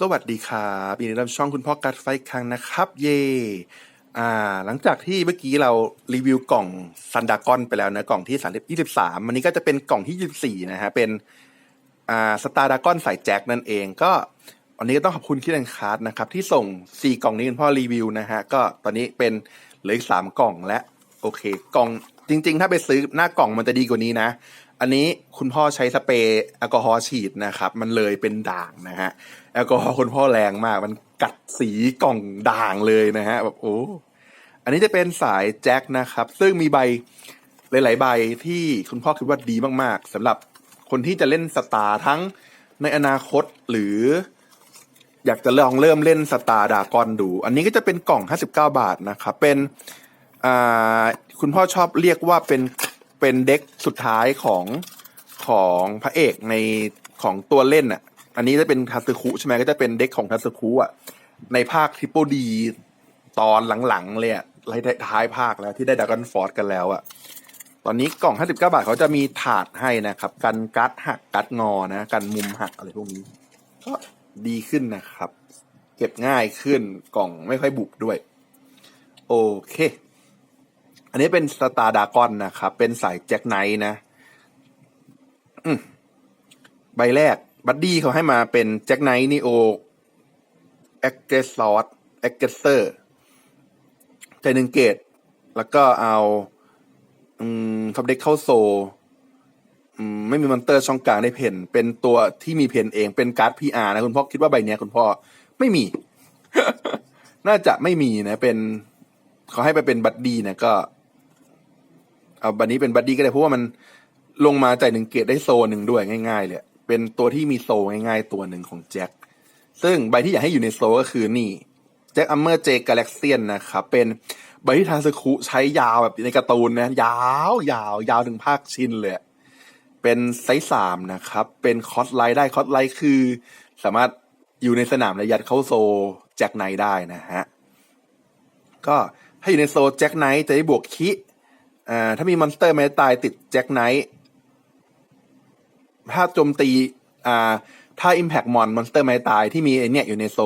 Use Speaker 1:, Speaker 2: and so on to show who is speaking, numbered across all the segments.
Speaker 1: สวัสดีครับยินดีต้อนรับช่องคุณพ่อกัดไฟครั้งนะครับ เย่อ่า หลังจากที่เมื่อกี้เรารีวิวกล่องซันดากอนไปแล้วนะกล่องที่สามยี่สิบสามวันนี้ก็จะเป็นกล่องที่ยี่สิบสี่นะฮะเป็นอ่าสตาร์ดากอนสายแจ็คนั่นเอง ก็วันนี้ก็ต้องขอบคุณคิดแอนคาร์ดนะครับ ที่ส่งสี่กล่องนี้คุณพ่อรีวิวนะฮะก็ตอนนี้เป็นเหลืออีกสามกล่องและโอเค กล่องจริง ๆ ถ้าไปซื้อหน้ากล่องมันจะดีกว่านี้นะ อันนี้คุณพ่อใช้สเปรย์แอลกอฮอล์ฉีดนะครับ มันเลยเป็นด่างนะฮะแอลกอฮอล์คุณพ่อแรงมาก มันกัดสีกล่องด่างเลยนะฮะแบบโอ้อันนี้จะเป็นสายแจ็คนะครับ ซึ่งมีใบหลาย ๆ ใบที่คุณพ่อคิดว่าดีมากๆสำหรับคนที่จะเล่นสตาร์ทั้งในอนาคตหรือ อยากจะลองเริ่มเล่นสตาร์ดากอนดู อันนี้ก็จะเป็นกล่อง 59 บาทนะครับ เป็นคุณพ่อชอบเรียกว่าเป็น เป็นเด็กสุดท้ายของของพระเอกในของตัวเล่นอะ อันนี้จะเป็นทัสึคุใช่ไหมก็จะเป็นเด็กของทัสึคุอะ ในภาคทริปเปิลดีตอนหลังๆเลยอะไล่ท้ายภาคแล้วที่ได้ดากอนฟอร์ดกันแล้วอะ ตอนนี้กล่อง 59 บาทเขาจะมีถาดให้นะครับ กันกัดหักกัดงอนะ กันมุมหักอะไรพวกนี้ ก็ดีขึ้นนะครับ เก็บง่ายขึ้นกล่องไม่ค่อยบุบด้วย โอเค อันนี้เป็นสตาร์ดากอนนะครับ เป็นสายแจ็คไนท์นะใบแรก บัดดี้เขาให้มาเป็นแจ็คไนท์นีโอแอคเกสซอสแอคเกสเซอร์ใจหนึ่งเกต แล้วก็เอาอืมท็อปเด็กเข้าโซไม่มีมอนเตอร์ช่องกลางได้เพนเป็นตัวที่มีเพนเองเป็นการ์ดพีอาร์นะคุณพ่อคิดว่าใบเนี้ยคุณพ่อไม่มี น่าจะไม่มีนะ เป็นเขาให้ไปเป็นบัดดี้นะก็ เอาบัดนี้เป็นบัดดี้ก็ได้เพราะว่ามันลงมาจ่ายหนึ่งเกตได้โซหนึ่งด้วยง่ายๆเลยเป็นตัวที่มีโซง่ายๆตัวหนึ่งของแจ็คซึ่งใบที่อยากให้อยู่ในโซก็คือนี่แจ็คอัมเมอร์เจกาแล็กเซียนนะครับเป็นใบที่ทาสคุใช้ยาวแบบในการ์ตูนนะยาวยาวยาวถึงภาคชินเลยเป็นไซส์สามนะครับ เป็นคอสไลท์ได้คอสไลท์คือ สามารถอยู่ในสนามและยัดเข้าโซแจ็คไนได้นะฮะก็ถ้าอยู่ในโซแจ็คไนจะได้บวกคิ อ่าถ้ามีมอนสเตอร์ไม่ตายติดแจ็คไนท์ถ้าโจมตีอ่าถ้า Impact มอนมอนสเตอร์ไม่ตายที่มีไอเนี่ยอยู่ในโซ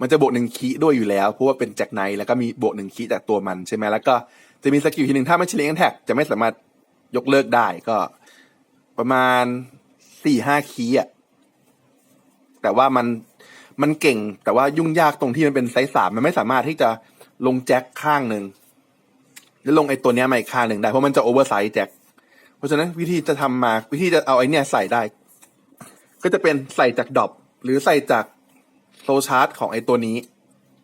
Speaker 1: มันจะบวกหนึ่งคีด้วยอยู่แล้ว เพราะว่าเป็นแจ็คไนท์แล้วก็มีบวกหนึ่งคีจากตัวมันใช่ไหมแล้วก็จะมีสกิลทีหนึ่งถ้าไม่ใช่เลนแท็กจะไม่สามารถยกเลิกได้ก็ ประมาณสี่ห้าคีย์อะแต่ว่ามันมันเก่ง แต่ว่ายุ่งยากตรงที่มันเป็นไซส์สามมันไม่สามารถที่จะลงแจ็คข้างหนึ่ง แล้วลงไอ้ตัวเนี้ยมาอีกข้าหนึ่งได้ เพราะมันจะโอเวอร์ไซส์แจ็คเพราะฉะนั้นวิธีจะทำมาวิธีจะเอาไอ้เนี่ยใส่ได้ ก็จะเป็นใส่จากดอปหรือใส่จากโซชาร์ตของไอ้ตัวนี้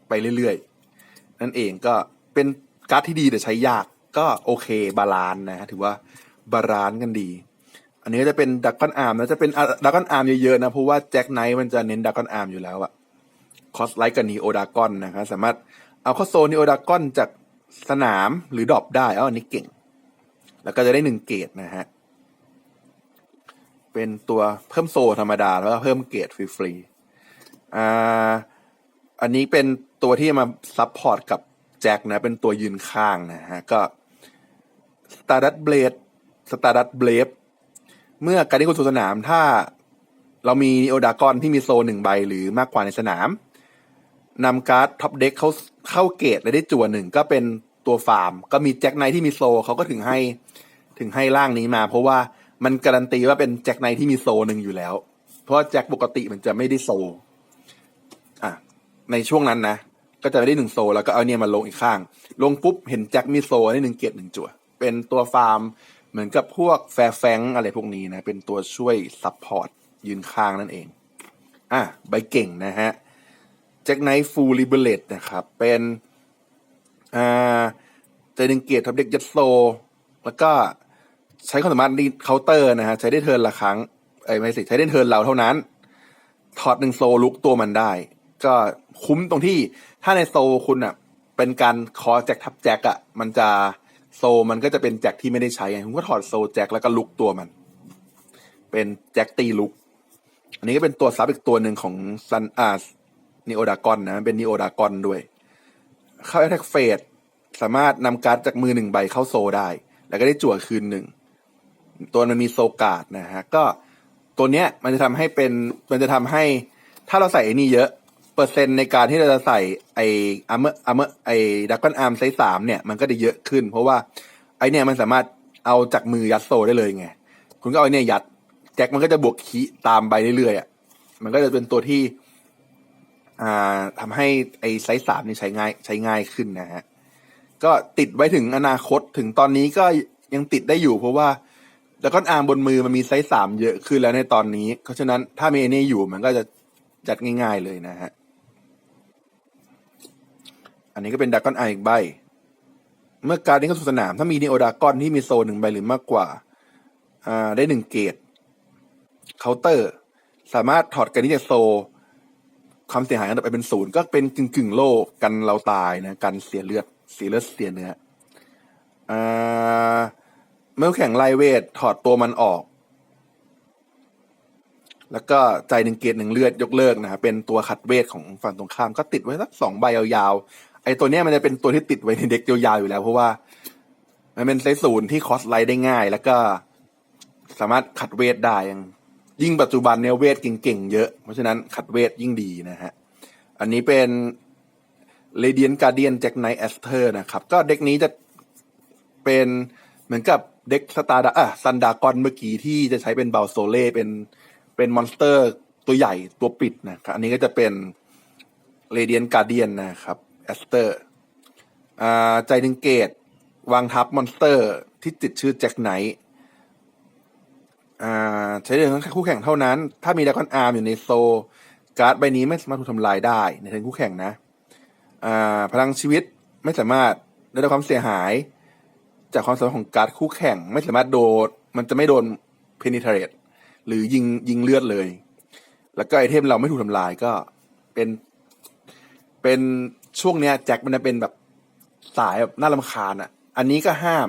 Speaker 1: ไปเรื่อยๆ นั่นเองก็เป็นการ์ดที่ดีแต่ใช้ยากก็โอเคบาลานนะ ถือว่าบาลานกันดี อันนี้จะเป็นดักกอนอาร์มนะจะเป็นดักกอนอาร์มเยอะๆนะ เพราะว่าแจ็คไนท์มันจะเน้นดักกอนอาร์มอยู่แล้วอะคอสไลท์กับนีโอดากอนนะครับสามารถเอาข้าโซนีโอดากอนจาก สนามหรือดรอปได้เอาอันนี้เก่ง แล้วก็จะได้หนึ่งเกตนะฮะ เป็นตัวเพิ่มโซธรรมดา แล้วก็เพิ่มเกตฟรีๆอ่าอันนี้เป็นตัวที่มาซับพอร์ตกับแจ็คนะ เป็นตัวยืนข้างนะฮะ ก็สตาร์ดัตเบลดสตาร์ดัตเบลดเมื่อการที่คุณสู่สนามถ้าเรามีนีโอดากอนที่มีโซหนึ่งใบหรือมากกว่าในสนาม นำการ์ดท็อปเด็กเขาเข้าเกตและได้จั่วหนึ่งก็เป็นตัวฟาร์ม ก็มีแจ็คไนท์ที่มีโซเขาก็ถึงให้ถึงให้ร่างนี้มา เพราะว่ามันการันตีว่าเป็นแจ็คไนท์ที่มีโซหนึ่งอยู่แล้ว เพราะแจ็คปกติมันจะไม่ได้โซอะในช่วงนั้นนะก็จะได้หนึ่งโซ แล้วก็เอาเนี่ยมาลงอีกข้าง ลงปุ๊บเห็นแจ็คมีโซได้หนึ่งเกตหนึ่งจั่วเป็นตัวฟาร์ม เหมือนกับพวกแฟร์แฟงอะไรพวกนี้นะ เป็นตัวช่วยซัพพอร์ตยืนข้างนั่นเอง อะใบเก่งนะฮะ แจ็คไนท์ฟูลลิเบเลตนะครับ เป็นอ่าใจดึงเกียรติทับเด็กยัดโซ แล้วก็ใช้ความสามารถดีเคาน์เตอร์นะฮะ ใช้ได้เทิร์นละครั้งไอ้ไม่สิใช้ได้เทิร์นเราเท่านั้น ถอดหนึ่งโซลุกตัวมันได้ ก็คุ้มตรงที่ถ้าในโซคุณอะ เป็นการคอแจ็คทับแจ็คอะ มันจะโซมันก็จะเป็นแจ็คที่ไม่ได้ใช้ไงคุณก็ถอดโซแจ็คแล้วก็ลุกตัวมัน เป็นแจ็คตีลุก อันนี้ก็เป็นตัวซับอีกตัวหนึ่งของซันอ่า นีโอดากอนนะ เป็นนีโอดากอนด้วย เข้าแอทแทกเฟสสามารถนำการ์ดจากมือหนึ่งใบเข้าโซได้ แล้วก็ได้จั่วคืนหนึ่ง ตัวมันมีโซกาดนะฮะ ก็ตัวเนี้ยมันจะทำให้เป็น มันจะทำให้ ถ้าเราใส่ไอ้นี่เยอะ เปอร์เซ็นต์ในการที่เราจะใส่ไอ้อาร์เมอร์อาร์เมอร์ไอ้ดักกอนอาร์มไซส์สามเนี่ย มันก็จะเยอะขึ้น เพราะว่าไอเนี่ยมันสามารถเอาจากมือยัดโซได้เลยไง คุณก็เอาไอเนี่ยยัด แจ็คมันก็จะบวกคีตามไปเรื่อยๆอะ มันก็จะเป็นตัวที่ อ่าทำให้ไอ้ไซส์สามนี่ใช้ง่ายใช้ง่ายขึ้นนะฮะก็ติดไว้ถึงอนาคตถึงตอนนี้ก็ยังติดได้อยู่เพราะว่าแล้วก็อาร์มบนมือมันมีไซส์สามเยอะขึ้นแล้วในตอนนี้ เพราะฉะนั้นถ้ามีไอนี่อยู่มันก็จะจัดง่ายๆเลยนะฮะ อันนี้ก็เป็นดากอนไออีกใบ เมื่อการนี้เข้าสู่สนาม ถ้ามีนีโอดากอนที่มีโซนหนึ่งใบหรือมากกว่า อ่า ได้หนึ่งเกตเคาน์เตอร์ สามารถถอดกันนี้จากโซ ความเสียหายอันดับไปเป็นศูนย์ก็เป็นกึ่งกึ่งโลกกันเราตายนะกันเสียเลือดเสียเลือดเสียเนื้ออ่าเมื่อแข่งไลเวทถอดตัวมันออก แล้วก็ใจหนึ่งเกตหนึ่งเลือดยกเลิกนะครับเป็นตัวขัดเวทของฝั่งตรงข้ามก็ติดไว้สักสองใบยาวๆไอ้ตัวเนี้ยมันจะเป็นตัวที่ติดไว้ในเด็กยาวๆอยู่แล้ว เพราะว่า มันเป็นไซส์ศูนย์ที่คอสไลได้ง่าย แล้วก็สามารถขัดเวทได้ยัง ยิ่งปัจจุบันเนี่ยเวทเก่งๆเยอะ เพราะฉะนั้นขัดเวทยิ่งดีนะฮะ อันนี้เป็น Radiant Guardian Jack Knight Aster นะครับ ก็เด็กนี้จะเป็นเหมือนกับเด็กสตาร์ดอะซันดากอนเมื่อกี้ที่จะใช้เป็นเบลโซเล่เป็นเป็นมอนสเตอร์ตัวใหญ่ตัวปิดนะครับอันนี้ก็จะเป็น Radiant Guardian นะครับ Aster อ่าใจหนึ่งเกตวางทับมอนสเตอร์ที่ติดชื่อแจ็คไนท์ อ่าใช้เรื่องคู่แข่งเท่านั้น ถ้ามีดากอนอาร์มอยู่ในโซ การ์ดใบนี้ไม่สามารถถูกทำลายได้ ในเทิร์นคู่แข่งนะอ่าพลังชีวิตไม่สามารถได้รับความเสียหาย จากความสามารถของการ์ดคู่แข่ง ไม่สามารถโดนมันจะไม่โดน penetrate หรือยิงยิงเลือดเลย แล้วก็ไอเทมเราไม่ถูกทำลายก็เป็น เป็นช่วงเนี้ยแจ็คมันจะเป็นแบบสายแบบน่ารำคาญอะ อันนี้ก็ห้าม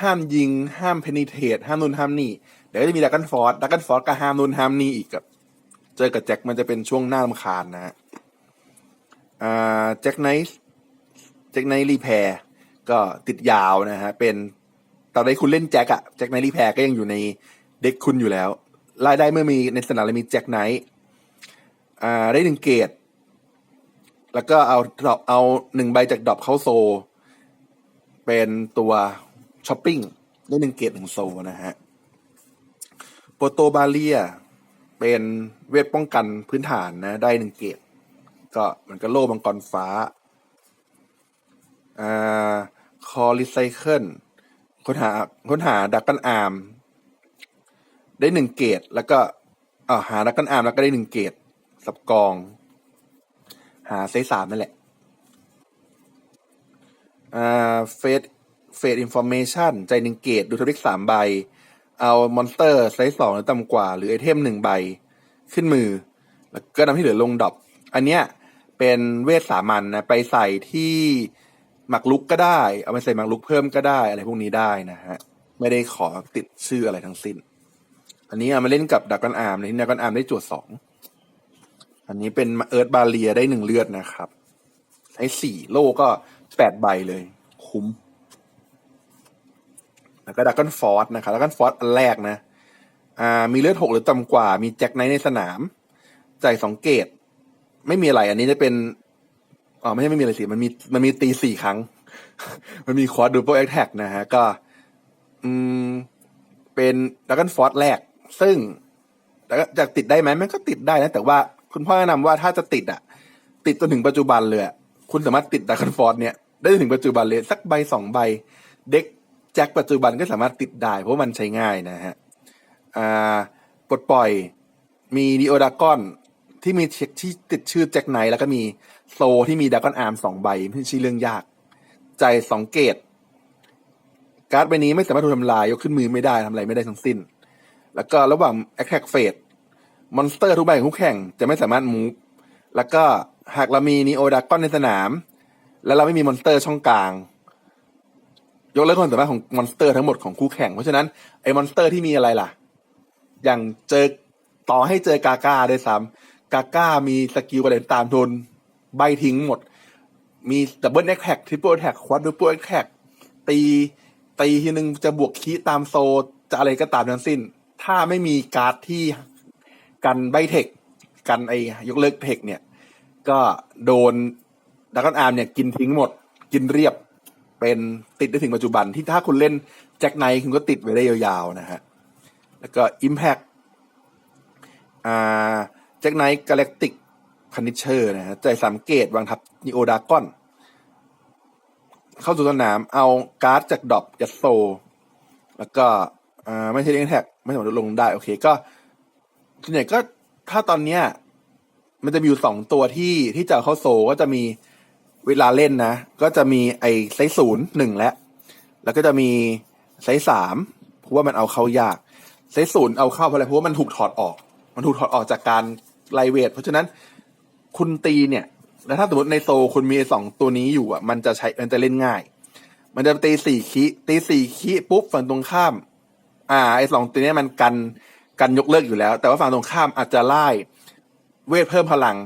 Speaker 1: ห้ามยิง ห้าม penetrate ห้ามนู่นห้ามนี่ เดี๋ยวจะมีดักกันฟอร์ดดักกันฟอร์ดก็ห้ามนู่นห้ามนี่อีกกับ เจอกับแจ็คมันจะเป็นช่วงหน้ารำคาญนะฮะอ่าแจ็คไนท์แจ็คไนท์รีแพร์ก็ติดยาวนะฮะ เป็นตอนนี้คุณเล่นแจ็คอะแจ็คไนท์รีแพร์ก็ยังอยู่ในเด็กคุณอยู่แล้วรายได้เมื่อมีในสนามเรามีแจ็คไนท์อ่าได้หนึ่งเกตแล้วก็เอาดรอปเอาหนึ่งใบจากดรอปเข้าโซ เป็นตัวช้อปปิ้งได้หนึ่งเกตหนึ่งโซนะฮะ โปรโตบาเลีย เป็นเวทป้องกันพื้นฐานนะ ได้หนึ่งเกตก็มันก็โล่มังกรฟ้าอ่าคอรีไซเคิลค้นหาค้นหาดักกันอาร์มได้หนึ่งเกตแล้วก็อ่าหาดักกันอาร์มแล้วก็ได้หนึ่งเกตสับกอง หาไซส์สามนั่นแหละอ่าเฟสเฟสอินฟอร์เมชันใจหนึ่งเกตดูทริกสามใบ เอามอนสเตอร์ไซส์สองหรือต่ำกว่า หรือไอเทมหนึ่งใบขึ้นมือ แล้วก็นำที่เหลือลงดรอปอันเนี้ยเป็นเวทสามัญนะไปใส่ที่หมักลุกก็ได้ เอาไปใส่หมักลุกเพิ่มก็ได้ อะไรพวกนี้ได้นะฮะ ไม่ได้ขอติดชื่ออะไรทั้งสิ้น อันนี้เอามาเล่นกับดักกอนอาร์มในที่ดักกอนอาร์มได้จวดสองอันนี้เป็นเอิร์ธบาเลียได้หนึ่งเลือดนะครับใช้สี่โลก็แปดใบเลย คุ้ม แล้วก็ดักกอนฟอร์สนะครับดักกอนฟอร์สอันแรกนะอ่ามีเลือดหกหรือต่ำกว่า มีแจ็คไนท์ในสนามจ่ายสองเกต ไม่มีอะไรอันนี้จะเป็นอ๋อไม่ใช่ไม่มีอะไรสิมันมีมันมีตีสี่ครั้ง มันมีควอดดูเปิลแอคแท็กนะฮะ ก็ อืม เป็นดักกันฟอร์ e แรก ซึ่งแต่ก็จะติดได้ไหมมันก็ติดได้นะ แต่ว่าคุณพ่อแนะนำว่าถ้าจะติดอะ ติดจนถึงปัจจุบันเลยคุณสามารถติดดักกันฟอร์ e เนี่ย ได้ถึงปัจจุบันเลย สักใบสองใบ เด็ก แจ็คปัจจุบันก็สามารถติดได้ เพราะมันใช้ง่ายนะฮะอ่าปลดปล่อยมีดิโอดากอนที่มีเช็คที่ติดชื่อแจ็คไนท์แล้วก็มีโซที่มีดากอนอาร์มสองใบไม่ใช่เรื่องยาก ใจสองเกต การ์ดใบนี้ไม่สามารถถูกทำลาย ยกขึ้นมือไม่ได้ทำอะไรไม่ได้ทั้งสิ้น แล้วก็ระหว่าง Attack Phase มอนสเตอร์ทุกใบของคู่แข่งจะไม่สามารถมูฟแล้วก็หากเรามีนีโอดากอนในสนาม แล้วเราไม่มีมอนสเตอร์ช่องกลาง ยกเลิกความสามารถของมอนสเตอร์ทั้งหมดของคู่แข่ง เพราะฉะนั้นไอ้มอนสเตอร์ที่มีอะไรล่ะ อย่างเจอต่อให้เจอกาก้าด้วยซ้ำกาก้ามีสกิลอะไรตามโดนใบทิ้งหมด มีดับเบิลแอคแท็กทริปเปิลแท็กควอดดูเปิลแอคแท็กตีตีทีนึงจะบวกคีตามโซจะอะไรก็ตามทั้งสิ้น ถ้าไม่มีการ์ดที่กันใบเทค กันไอ้ยกเลิกเทคเนี่ย ก็โดนดักอนอาร์มเนี่ยกินทิ้งหมด กินเรียบ เป็นติดได้ถึงปัจจุบันที่ถ้าคุณเล่นแจ็คไนท์คุณก็ติดไว้ได้ยาวๆนะฮะ แล้วก็ Impact อ่าแจ็คไนท์กาแล็กติกพันิเชอร์นะฮะใจสามเกตวางทับนิโอดากอน เข้าสู่สนามเอาการ์ดจากดอบยัดโซ แล้วก็อ่าไม่ใช่เลี้ยงแท็กไม่สามารถลงได้ โอเคก็ส่วนใหญ่ก็ถ้าตอนเนี้ยมันจะมีอยู่สองตัวที่ที่จะเข้าโซก็จะมี เวลาเล่นนะ ก็จะมีไอ้ไซส์ศูนย์หนึ่งและแล้วก็จะมีไซส์สามเพราะว่ามันเอาเข้ายาก ไซส์ศูนย์เอาเข้าเพราะอะไรเพราะว่ามันถูกถอดออก มันถูกถอดออกจากการไลเวท เพราะฉะนั้นคุณตีเนี่ย แล้วถ้าสมมติในโซคุณมีสองตัวนี้อยู่อะ มันจะใช้มันจะเล่นง่าย มันจะตีสี่คีตีสี่คีปุ๊บฝั่งตรงข้าม อ่า ไอ้สองตัวนี้มันกันกันยกเลิกอยู่แล้ว แต่ว่าฝั่งตรงข้ามอาจจะไล่เวทเพิ่มพลัง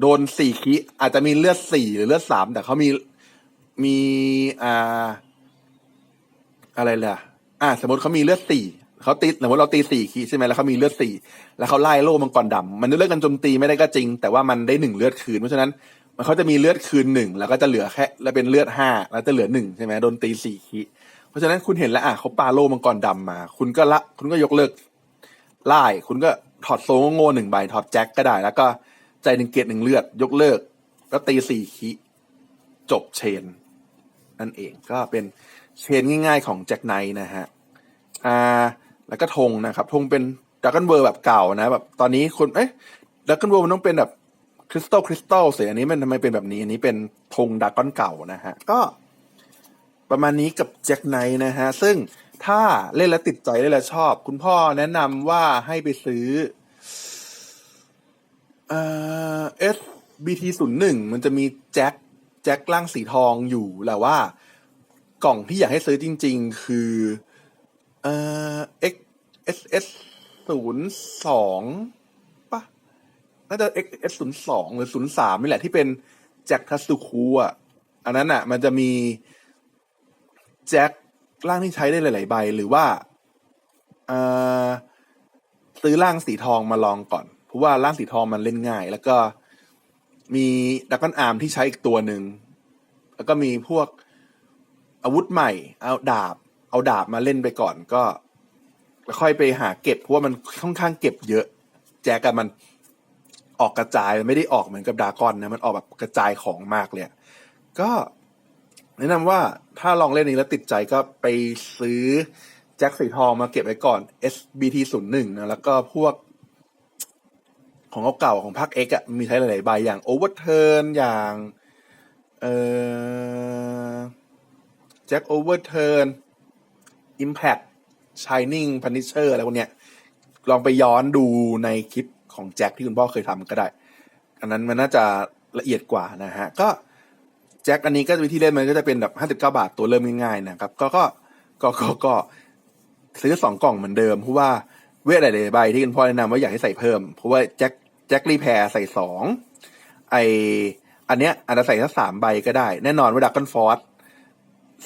Speaker 1: โดนสี่คีอาจจะมีเลือดสี่หรือเลือดสามแต่เขามีมีอ่าอะไรล่ะ อ่า สมมติเขามีเลือดสี่เขาตีสมมติเราตีสี่คีใช่ไหมแล้วเขามีเลือดสี่แล้วเขาไล่โล่มังกรดำมันเลือดกันโจมตีไม่ได้ก็จริง แต่ว่ามันได้หนึ่งเลือดคืนเพราะฉะนั้นมันเขาจะมีเลือดคืนหนึ่งแล้วก็จะเหลือแค่ แล้วเป็นเลือดห้าแล้วจะเหลือหนึ่งใช่ไหมโดนตีสี่คีเพราะฉะนั้นคุณเห็นแล้วอะเขาปาโล่มังกรดำมา คุณก็ละ คุณก็ยกเลิกไล่คุณก็ถอดโซ่โง่หนึ่งใบถอดแจ็คก็ได้แล้วก็ ใจหนึ่งเกตหนึ่งเลือด ยกเลิก แล้วตีสี่คีจบเชน นั่นเองก็เป็นเชนง่ายๆของแจ็คไนท์นะฮะอ่าแล้วก็ธงนะครับธงเป็นดักกันเวอร์แบบเก่านะแบบตอนนี้คนเอ๊ะดักกันเวอร์มันต้องเป็นแบบคริสตัลคริสตัลเสียอันนี้มันทำไมเป็นแบบนี้ อันนี้เป็นธงดักก้อนเก่านะฮะ ก็ ประมาณนี้กับแจ็คไนท์นะฮะ ซึ่งถ้าเล่นแล้วติดใจเล่นแล้วชอบ คุณพ่อแนะนำว่าให้ไปซื้อ เอ่อ SBT ศูนย์หนึ่งมันจะมีแจ็คแจ็คล่างสีทองอยู่แต่ว่ากล่องที่อยากให้ซื้อจริง ๆ คือเอ่อ X SS ศูนย์สองปะน่าจะ X S ศูนย์สองหรือศูนย์สามนี่แหละที่เป็นแจ็คทัสซูคูอะอันนั้นอะ มันจะมีแจ็คร่างที่ใช้ได้หลาย ๆ ใบ หรือว่าเอ่อซื้อร่างสีทองมาลองก่อน เพราะว่าร่างสีทองมันเล่นง่าย แล้วก็มีดักกอนอาร์มที่ใช้อีกตัวหนึ่ง แล้วก็มีพวกอาวุธใหม่ เอาดาบ เอาดาบมาเล่นไปก่อนก็แล้วค่อยไปหาเก็บ เพราะว่ามันค่อนข้างเก็บเยอะ แจ็คกันมันออกกระจายไม่ได้ออกเหมือนกับดากอนนะมันออกแบบกระจายของมากเลยก็แนะนำว่าถ้าลองเล่นนี้แล้วติดใจก็ไปซื้อแจ็คสีทองมาเก็บไว้ก่อน SBT ศูนย์หนึ่งนะแล้วก็พวก ของเก่าๆของภาค X อะมีใช้หลายๆใบอย่าง Overturn อย่างเอ่อ Jack Overturn Impact Shining Punisher อะไรพวกเนี้ยลองไปย้อนดูในคลิปของแจ็คที่คุณพ่อเคยทำก็ได้ อันนั้นมันน่าจะละเอียดกว่านะฮะ ก็แจ็คอันนี้ก็วิธีเล่นมันก็จะเป็นแบบห้าสิบเก้าบาทตัวเริ่มง่ายๆนะครับ ก็ก็ก็ก็ก็ซื้อสองกล่องเหมือนเดิมเพราะว่า เวทหลายๆใบที่คุณพ่อแนะนำว่าอยากให้ใส่เพิ่ม เพราะว่าแจ็คแจ็ครีแพร์ใส่สองไออันเนี้ยอาจจะใส่สักสามใบก็ได้ แน่นอนว่าดักกันฟอร์ส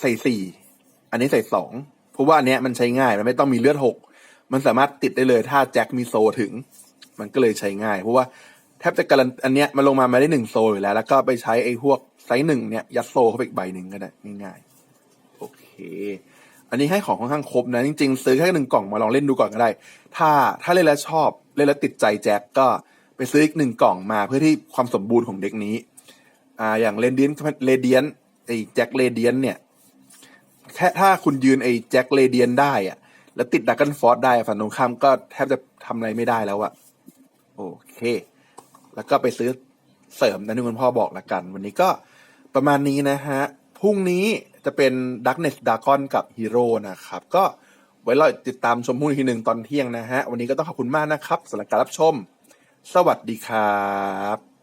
Speaker 1: ใส่สี่อันนี้ใส่สองเพราะว่าอันเนี้ยมันใช้ง่ายมันไม่ต้องมีเลือดหกมันสามารถติดได้เลยถ้าแจ็คมีโซถึง มันก็เลยใช้ง่าย เพราะว่าแทบจะการันอันเนี้ยมันลงมาไม่ได้หนึ่งโซอยู่แล้ว แล้วก็ไปใช้ไอ้พวกไซส์หนึ่งเนี่ยยัดโซเข้าไปอีกใบหนึ่งก็ได้ง่ายๆโอเค อันนี้ให้ของค่อนข้างครบนะ จริงๆ ซื้อแค่หนึ่งกล่องมาลองเล่นดูก่อนก็ได้ ถ้าถ้าเล่นแล้วชอบเล่นแล้วติดใจแจ็คก็ไปซื้ออีกหนึ่งกล่องมาเพื่อที่ความสมบูรณ์ของเด็กนี้อ่าอย่างเรเดียนเรเดียนไอ้แจ็คเรเดียนเนี่ยแค่ถ้าคุณยืนไอ้แจ็คเรเดียนได้อะแล้วติดดักกันฟอร์ดได้ฝั่งตรงข้ามก็แทบจะทำอะไรไม่ได้แล้วอะโอเค แล้วก็ไปซื้อเสริมนะที่คุณพ่อบอกละกัน วันนี้ก็ประมาณนี้นะฮะพรุ่งนี้ จะเป็น Darkness Dragon กับ Hero นะครับ ก็ไว้เราติดตามชมพรุ่งนี้ทีหนึ่งตอนเที่ยงนะฮะ วันนี้ก็ต้องขอบคุณมากนะครับสำหรับการรับชม สวัสดีครับ